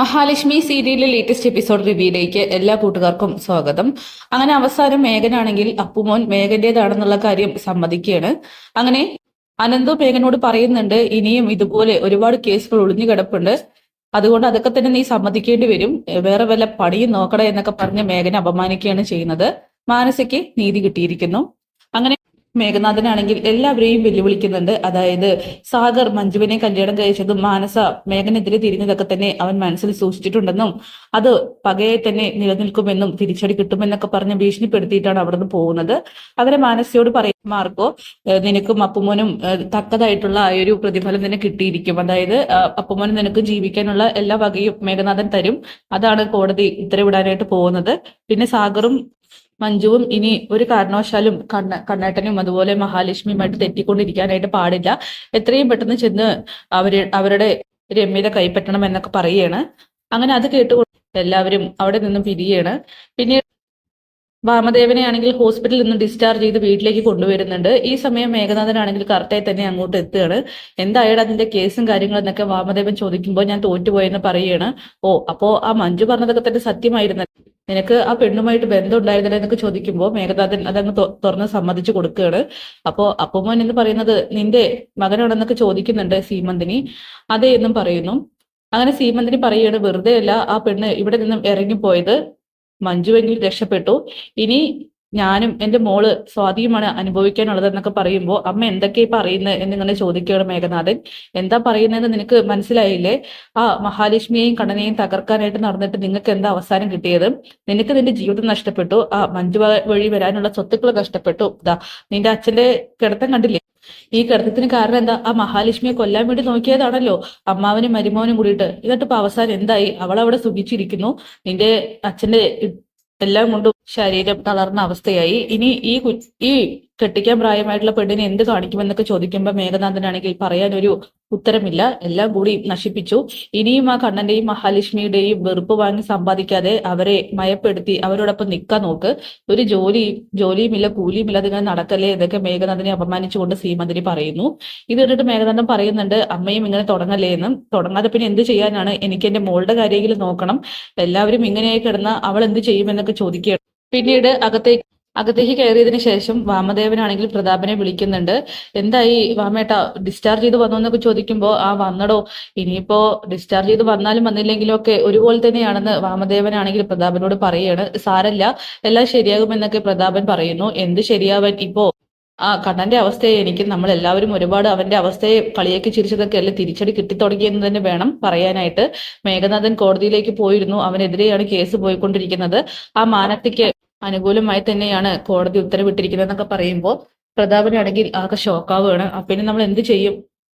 മഹാലക്ഷ്മി സീരിയലിലെ latest episode റിവ്യൂയിലേക്ക് എല്ലാ കൂട്ടുകാർക്കും സ്വാഗതം. അങ്ങനെ അവസാനം മേഘനാണെങ്കിൽ അപ്പുമോൻ മേഘന്റേതാണെന്നുള്ള കാര്യം സമ്മതിക്കുകയാണ്. അങ്ങനെ അനന്തു മേഘനോട് പറയുന്നുണ്ട് ഇനിയും ഇതുപോലെ ഒരുപാട് കേസുകൾ ഒളിഞ്ഞു കിടപ്പുണ്ട്. അതുകൊണ്ട് അതൊക്കെ തന്നെ നീ സമ്മതിക്കേണ്ടി വരും. വേറെ വല്ല പണിയും നോക്കട എന്നൊക്കെ പറഞ്ഞ് മേഘനെ അപമാനിക്കുകയാണ് ചെയ്യുന്നത്. മാനസയ്ക്ക് നീതി കിട്ടിയിരിക്കുന്നു. മേഘനാഥനാണെങ്കിൽ എല്ലാവരെയും വെല്ലുവിളിക്കുന്നുണ്ട്. അതായത് സാഗർ മഞ്ജുവിനെ കല്യാണം കഴിച്ചതും മാനസ മേഘനെതിരെ തിരിഞ്ഞതൊക്കെ തന്നെ അവൻ മനസ്സിൽ സൂക്ഷിച്ചിട്ടുണ്ടെന്നും അത് പകയെ തന്നെ നിലനിൽക്കുമെന്നും തിരിച്ചടി കിട്ടുമെന്നൊക്കെ പറഞ്ഞ് ഭീഷണിപ്പെടുത്തിയിട്ടാണ് അവിടുന്ന് പോകുന്നത്. അങ്ങനെ മാനസയോട് പറയും മാർക്കോ നിനക്കും അപ്പുമോനും തക്കതായിട്ടുള്ള ആ ഒരു പ്രതിഫലം തന്നെ കിട്ടിയിരിക്കും. അതായത് അപ്പുമോനും നിനക്ക് ജീവിക്കാനുള്ള എല്ലാ വകയും മേഘനാഥൻ തരും. അതാണ് കോടതി ഉത്തരവിടാനായിട്ട് പോകുന്നത്. പിന്നെ സാഗറും മഞ്ജുവും ഇനി ഒരു കാരണവശാലും കണ്ണ കണ്ണേട്ടനും അതുപോലെ മഹാലക്ഷ്മിയുമായിട്ട് തെറ്റിക്കൊണ്ടിരിക്കാനായിട്ട് പാടില്ല. എത്രയും പെട്ടെന്ന് ചെന്ന് അവർ അവരുടെ രമ്യത കൈപ്പറ്റണം എന്നൊക്കെ പറയുകയാണ്. അങ്ങനെ അത് കേട്ടുകൊണ്ട് എല്ലാവരും അവിടെ നിന്നും പിരിയാണ് പിന്നെ വാമദേവനെ ആണെങ്കിൽ ഹോസ്പിറ്റലിൽ നിന്ന് ഡിസ്ചാർജ് ചെയ്ത് വീട്ടിലേക്ക് കൊണ്ടുവരുന്നുണ്ട്. ഈ സമയം മേഘനാഥനാണെങ്കിൽ കറക്റ്റായി തന്നെ അങ്ങോട്ട് എത്തുകയാണ്. എന്തായാലും അതിന്റെ കേസും കാര്യങ്ങളും എന്നൊക്കെ വാമദേവൻ ചോദിക്കുമ്പോൾ ഞാൻ തോറ്റുപോയെന്ന് പറയുകയാണ്. ഓ അപ്പോ ആ മഞ്ജു പറഞ്ഞതൊക്കെ തന്നെ സത്യമായിരുന്നു നിനക്ക് ആ പെണ്ണുമായിട്ട് ബന്ധം ഉണ്ടായിരുന്നില്ല എന്നൊക്കെ ചോദിക്കുമ്പോൾ മേഘനാഥൻ അതങ്ങ് തുറന്ന് സമ്മതിച്ചു കൊടുക്കുകയാണ് അപ്പോ അപ്പുമോൻ എന്ന് പറയുന്നത് നിന്റെ മകനാണെന്നൊക്കെ ചോദിക്കുന്നുണ്ട് സീമന്തിനി. അതെ എന്നും പറയുന്നു. അങ്ങനെ സീമന്തിനി പറയുകയാണ് വെറുതെ അല്ല ആ പെണ്ണ് ഇവിടെ നിന്നും ഇറങ്ങിപ്പോയത്. മഞ്ജുവെങ്കിൽ രക്ഷപ്പെട്ടു. ഇനി ഞാനും എന്റെ മോൾ സ്വാതിയുമാണ് അനുഭവിക്കാനുള്ളതെന്നൊക്കെ പറയുമ്പോൾ അമ്മ എന്തൊക്കെയാ പറയുന്നത് എന്നിങ്ങനെ ചോദിക്കുകയാണ് മേഘനാഥൻ. എന്താ പറയുന്നതെന്ന് നിനക്ക് മനസ്സിലായില്ലേ? ആ മഹാലക്ഷ്മിയെയും കണ്ണനെയും തകർക്കാനായിട്ട് നടന്നിട്ട് നിങ്ങൾക്ക് എന്താ അവസാനം കിട്ടിയത്? നിനക്ക് നിന്റെ ജീവിതം നഷ്ടപ്പെട്ടു. ആ മഞ്ജു വഴി വരാനുള്ള സ്വത്തുക്കൾ നഷ്ടപ്പെട്ടു. ഇതാ നിന്റെ അച്ഛന്റെ കിടത്തം കണ്ടില്ലേ? ഈ കിടത്തത്തിന് കാരണം എന്താ? ആ മഹാലക്ഷ്മിയെ കൊല്ലാൻ വേണ്ടി നോക്കിയതാണല്ലോ അമ്മാവനും മരുമോനും കൂടിയിട്ട്. എന്നിട്ട് ഇപ്പൊ അവസാനം എന്തായി? അവൾ സുഖിച്ചിരിക്കുന്നു. നിന്റെ അച്ഛന്റെ എല്ലാം കൊണ്ടും ശരീരം തളർന്ന അവസ്ഥയായി. ഇനി ഈ ഈ കെട്ടിക്കാൻ പ്രായമായിട്ടുള്ള പെണ്ണിനെ എന്ത് കാണിക്കുമെന്നൊക്കെ ചോദിക്കുമ്പോൾ മേഘനാഥനാണെങ്കിൽ പറയാനൊരു ഉത്തരമില്ല. എല്ലാം കൂടി നശിപ്പിച്ചു. ഇനിയും ആ കണ്ണന്റെയും മഹാലക്ഷ്മിയുടെയും വെറുപ്പ് വാങ്ങി സമ്പാദിക്കാതെ അവരെ മയപ്പെടുത്തി അവരോടൊപ്പം നിൽക്കാൻ നോക്ക്. ഒരു ജോലി ജോലിയുമില്ല കൂലിയുമില്ല അതിങ്ങനെ നടക്കല്ലേ ഇതൊക്കെ മേഘനാഥനെ അപമാനിച്ചുകൊണ്ട് ശ്രീമന്തിരി പറയുന്നു. ഇത് കേട്ടിട്ട് മേഘനാഥൻ പറയുന്നുണ്ട് അമ്മയും ഇങ്ങനെ തുടങ്ങല്ലേ എന്നും. തുടങ്ങാതെ പിന്നെ എന്ത് ചെയ്യാനാണ്? എനിക്ക് എന്റെ മോളുടെ കാര്യമെങ്കിലും നോക്കണം. എല്ലാവരും ഇങ്ങനെയായി കിടന്ന അവൾ എന്ത് ചെയ്യുമെന്നൊക്കെ ചോദിക്കുകയാണ്. പിന്നീട് അകത്തേക്ക് അകത്തേക്ക് കയറിയതിനു ശേഷം വാമദേവനാണെങ്കിൽ പ്രതാപനെ വിളിക്കുന്നുണ്ട്. എന്തായി വാമേട്ട ഡിസ്ചാർജ് ചെയ്ത് വന്നു എന്നൊക്കെ ചോദിക്കുമ്പോൾ ആ വന്നടോ. ഇനിയിപ്പോ ഡിസ്ചാർജ് ചെയ്ത് വന്നാലും വന്നില്ലെങ്കിലും ഒക്കെ ഒരുപോലെ തന്നെയാണെന്ന് വാമദേവനാണെങ്കിൽ പ്രതാപനോട് പറയാണ്. സാരല്ല എല്ലാം ശരിയാകുമെന്നൊക്കെ പ്രതാപൻ പറയുന്നു. എന്ത് ശരിയാവാൻ ഇപ്പോ? ആ കണ്ണന്റെ അവസ്ഥയെ എനിക്ക് നമ്മൾ എല്ലാവരും ഒരുപാട് അവന്റെ അവസ്ഥയെ കളിയാക്കി ചിരിച്ചതൊക്കെ അല്ലെ തിരിച്ചടി കിട്ടിത്തുടങ്ങിയെന്ന് തന്നെ വേണം പറയാനായിട്ട്. മേഘനാഥൻ കോടതിയിലേക്ക് പോയിരുന്നു. അവനെതിരെയാണ് കേസ് പോയിക്കൊണ്ടിരിക്കുന്നത്. ആ മാനത്തിക്ക് അനുകൂലമായി തന്നെയാണ് കോടതി ഉത്തരവിട്ടിരിക്കുന്നത് എന്നൊക്കെ പറയുമ്പോൾ പ്രതാപനാണെങ്കിൽ ആകെ ഷോക്കാവുകയാണ് പിന്നെ നമ്മൾ എന്ത് ചെയ്യും?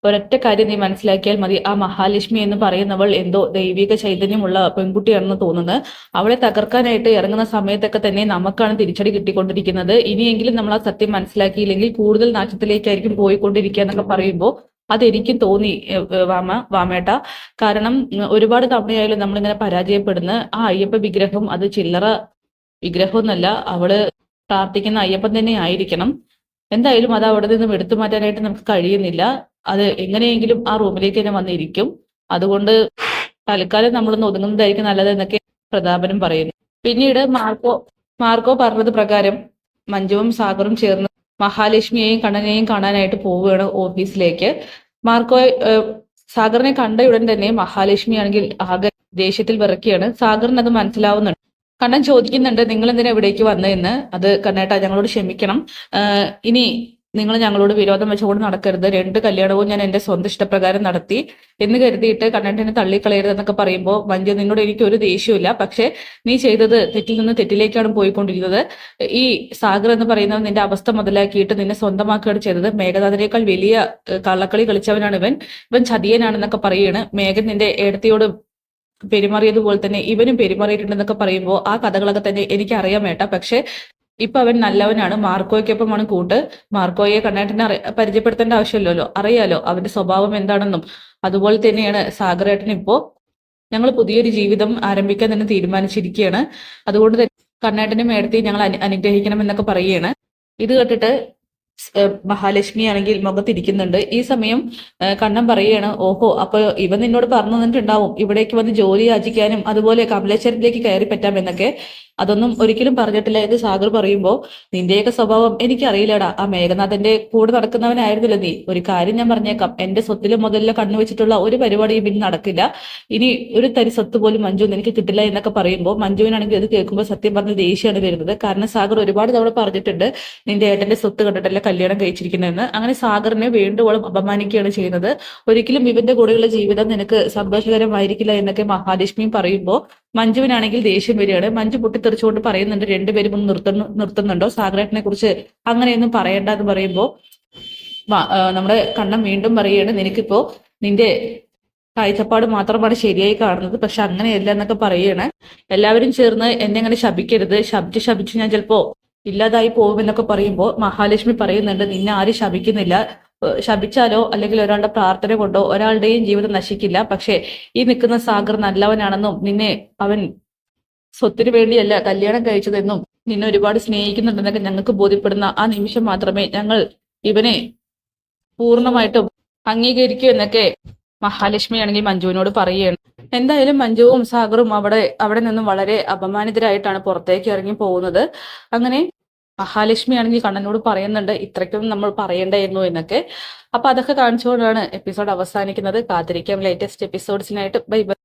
ഒരൊറ്റ കാര്യം നീ മനസ്സിലാക്കിയാൽ മതി. ആ മഹാലക്ഷ്മി എന്ന് പറയുന്നവൾ എന്തോ ദൈവിക ചൈതന്യമുള്ള പെൺകുട്ടിയാണെന്ന് തോന്നുന്നത് അവളെ തകർക്കാനായിട്ട് ഇറങ്ങുന്ന സമയത്തൊക്കെ തന്നെ നമുക്കാണ് തിരിച്ചടി കിട്ടിക്കൊണ്ടിരിക്കുന്നത്. ഇനിയെങ്കിലും നമ്മൾ ആ സത്യം മനസ്സിലാക്കിയില്ലെങ്കിൽ കൂടുതൽ നാശത്തിലേക്കായിരിക്കും പോയിക്കൊണ്ടിരിക്കുക എന്നൊക്കെ പറയുമ്പോൾ അതെനിക്കും തോന്നി വാമ വാമേട്ട. കാരണം ഒരുപാട് തവണയായാലും നമ്മളിങ്ങനെ പരാജയപ്പെടുന്ന ആ അയ്യപ്പ വിഗ്രഹം അത് ചില്ലറ വിഗ്രഹമൊന്നല്ല അവൾ പ്രാർത്ഥിക്കുന്ന അയ്യപ്പൻ തന്നെ ആയിരിക്കണം. എന്തായാലും അത് അവിടെ നിന്നും എടുത്തു മാറ്റാനായിട്ട് നമുക്ക് കഴിയുന്നില്ല. അത് എങ്ങനെയെങ്കിലും ആ റൂമിലേക്ക് തന്നെ വന്നിരിക്കും. അതുകൊണ്ട് തൽക്കാലം നമ്മളൊന്ന് ഒതുങ്ങുന്നതായിരിക്കും നല്ലത് എന്നൊക്കെ പ്രതാപനും പറയുന്നു. പിന്നീട് മാർക്കോ മാർക്കോ പറഞ്ഞത് പ്രകാരം മഞ്ജുവും സാഗറും ചേർന്ന് മഹാലക്ഷ്മിയെയും കണ്ണനെയും കാണാനായിട്ട് പോവുകയാണ് ഓഫീസിലേക്ക്. മാർക്കോ സാഗറിനെ കണ്ട ഉടൻ തന്നെ മഹാലക്ഷ്മി ആണെങ്കിൽ ആകെ ദേഷ്യത്തിൽ വിറക്കുകയാണ് സാഗറിന് അത് മനസ്സിലാവുന്നുണ്ട്. കണ്ണൻ ചോദിക്കുന്നുണ്ട് നിങ്ങൾ എന്തിനാ ഇവിടേക്ക് വന്നതെന്ന് അത് കണ്ണേട്ടാ ഞങ്ങളോട് ക്ഷമിക്കണം. ഇനി നിങ്ങൾ ഞങ്ങളോട് വിരോധം വെച്ചുകൊണ്ട് നടക്കരുത്. രണ്ട് കല്യാണവും ഞാൻ എന്റെ സ്വന്തം ഇഷ്ടപ്രകാരം നടത്തി. എന്ന് കരുതിയിട്ട് കണ്ണേട്ടനെ തള്ളിക്കളയരുത് എന്നൊക്കെ പറയുമ്പോൾ വഞ്ചി നിന്നോട് എനിക്ക് ഒരു ദേഷ്യമില്ല പക്ഷെ നീ ചെയ്തത് തെറ്റിൽ നിന്ന് തെറ്റിലേക്കാണ് പോയിക്കൊണ്ടിരിക്കുന്നത്. ഈ സാഗർ എന്ന് പറയുന്നത് നിന്റെ അവസ്ഥ മുതലാക്കിയിട്ട് നിന്നെ സ്വന്തമാക്കുകയാണ് ചെയ്തത്. മേഘനാഥനേക്കാൾ വലിയ കള്ളക്കളി കളിച്ചവനാണ് ഇവൻ. ഇവൻ ചതിയനാണെന്നൊക്കെ പറയാണ്. മേഘൻ നിന്റെ ഏടത്തിയോട് പെരുമാറിയതുപോലെ തന്നെ ഇവനും പെരുമാറിയിട്ടുണ്ടെന്നൊക്കെ പറയുമ്പോൾ ആ കഥകളൊക്കെ തന്നെ എനിക്ക് അറിയാൻ വേണ്ട പക്ഷെ ഇപ്പൊ അവൻ നല്ലവനാണ്. മാർക്കോയ്ക്കൊപ്പമാണ് കൂട്ട്. മാർക്കോയെ കണ്ണേട്ടനെ പരിചയപ്പെടുത്തേണ്ട ആവശ്യമില്ലല്ലോ. അറിയാലോ അവന്റെ സ്വഭാവം എന്താണെന്നും. അതുപോലെ തന്നെയാണ് സാഗരേട്ടൻ ഇപ്പോ. ഞങ്ങൾ പുതിയൊരു ജീവിതം ആരംഭിക്കാൻ തന്നെ തീരുമാനിച്ചിരിക്കുകയാണ് അതുകൊണ്ട് തന്നെ കണ്ണേട്ടനും മേടത്തി ഞങ്ങൾ അനു അനുഗ്രഹിക്കണം എന്നൊക്കെ പറയുകയാണ്. ഇത് കേട്ടിട്ട് മഹാലക്ഷ്മി ആണെങ്കിൽ മുഖത്തിരിക്കുന്നുണ്ട് ഈ സമയം കണ്ണൻ പറയുകയാണ് ഓഹോ അപ്പൊ ഇവൻ നിന്നോട് പറഞ്ഞു തന്നിട്ടുണ്ടാവും. ഇവിടേക്ക് വന്ന് ജോലി യാചിക്കാനും അതുപോലെ കമലേശ്വരത്തിലേക്ക് കയറി പറ്റാം എന്നൊക്കെ അതൊന്നും ഒരിക്കലും പറഞ്ഞിട്ടില്ല എന്ന് സാഗർ പറയുമ്പോൾ നിന്റെയൊക്കെ സ്വഭാവം എനിക്കറിയില്ലടാ. ആ മേഘനാഥന്റെ കൂടെ നടക്കുന്നവനായിരുന്നില്ല നീ. ഒരു കാര്യം ഞാൻ പറഞ്ഞേക്കാം. എന്റെ സ്വത്തിലും കണ്ണു വെച്ചിട്ടുള്ള ഒരു പരിപാടിയും ഇനി നടക്കില്ല. ഇനി ഒരു തരി സ്വത്ത് പോലും മഞ്ജു എനിക്ക് കിട്ടില്ല എന്നൊക്കെ പറയുമ്പോൾ മഞ്ജുവിനാണെങ്കിൽ അത് കേൾക്കുമ്പോൾ സത്യം പറഞ്ഞ ദേഷ്യമാണ് വരുന്നത്. കാരണം സാഗർ ഒരുപാട് തവണ പറഞ്ഞിട്ടുണ്ട് നിന്റെ ഏട്ടന്റെ സ്വത്ത് കണ്ടിട്ടല്ല കല്യാണം കഴിച്ചിരിക്കുന്നതെന്ന്? അങ്ങനെ സാഗറിനെ വേണ്ടുവോളം അപമാനിക്കുകയാണ് ചെയ്യുന്നത്. ഒരിക്കലും ഇവന്റെ കൂടെയുള്ള ജീവിതം നിനക്ക് സന്തോഷകരമായിരിക്കില്ല എന്നൊക്കെ മഹാലക്ഷ്മിയും പറയുമ്പോൾ മഞ്ജുവിനാണെങ്കിൽ ദേഷ്യം വരികയാണ്. മഞ്ജു പൊട്ടിത്തെറിച്ചുകൊണ്ട് പറയുന്നുണ്ട് രണ്ടുപേരും ഒന്ന് നിർത്തുന്നു നിർത്തുന്നുണ്ടോ? സാഗരേട്ടനെ കുറിച്ച് അങ്ങനെയൊന്നും പറയണ്ട എന്ന് പറയുമ്പോൾ നമ്മുടെ കണ്ണം വീണ്ടും പറയുകയാണ് നിനക്കിപ്പോ നിന്റെ കാഴ്ചപ്പാട് മാത്രമാണ് ശരിയായി കാണുന്നത് പക്ഷെ അങ്ങനെയല്ല എന്നൊക്കെ പറയുകയാണ്. എല്ലാവരും ചേർന്ന് എന്നെ അങ്ങനെ ശപിക്കരുത്. ശബ്ദ ശപിച്ച് ഞാൻ ചിലപ്പോ ഇല്ലാതായി പോകുമെന്നൊക്കെ പറയുമ്പോൾ മഹാലക്ഷ്മി പറയുന്നുണ്ട് നിന്നെ ആരും ശപിക്കുന്നില്ല. ശപിച്ചാലോ അല്ലെങ്കിൽ ഒരാളുടെ പ്രാർത്ഥന കൊണ്ടോ ഒരാളുടെയും ജീവിതം നശിക്കില്ല. പക്ഷെ ഈ നിൽക്കുന്ന സാഗർ നല്ലവനാണെന്നും നിന്നെ അവൻ സ്വത്തിന് വേണ്ടിയല്ല കല്യാണം കഴിച്ചതെന്നും നിന്നെ ഒരുപാട് സ്നേഹിക്കുന്നുണ്ടെന്നൊക്കെ ഞങ്ങൾക്ക് ബോധ്യപ്പെടുന്ന ആ നിമിഷം മാത്രമേ ഞങ്ങൾ ഇവനെ പൂർണമായിട്ടും അംഗീകരിക്കൂ എന്നൊക്കെ മഹാലക്ഷ്മി ആണെങ്കിൽ മഞ്ജുവിനോട് പറയുകയാണ്. എന്തായാലും മഞ്ജുവും സാഗറും അവിടെ അവിടെ നിന്നും വളരെ അപമാനിതരായിട്ടാണ് പുറത്തേക്ക് ഇറങ്ങി പോകുന്നത്. അങ്ങനെ മഹാലക്ഷ്മി ആണെങ്കിൽ കണ്ണനോട് പറയുന്നുണ്ട് ഇത്രയ്ക്കും നമ്മൾ പറയണ്ടായിരുന്നു എന്നൊക്കെ. അപ്പൊ അതൊക്കെ കാണിച്ചുകൊണ്ടാണ് എപ്പിസോഡ് അവസാനിക്കുന്നത്. കാത്തിരിക്കാം ലേറ്റസ്റ്റ് എപ്പിസോഡ്സിനായിട്ട് ബൈ ബൈ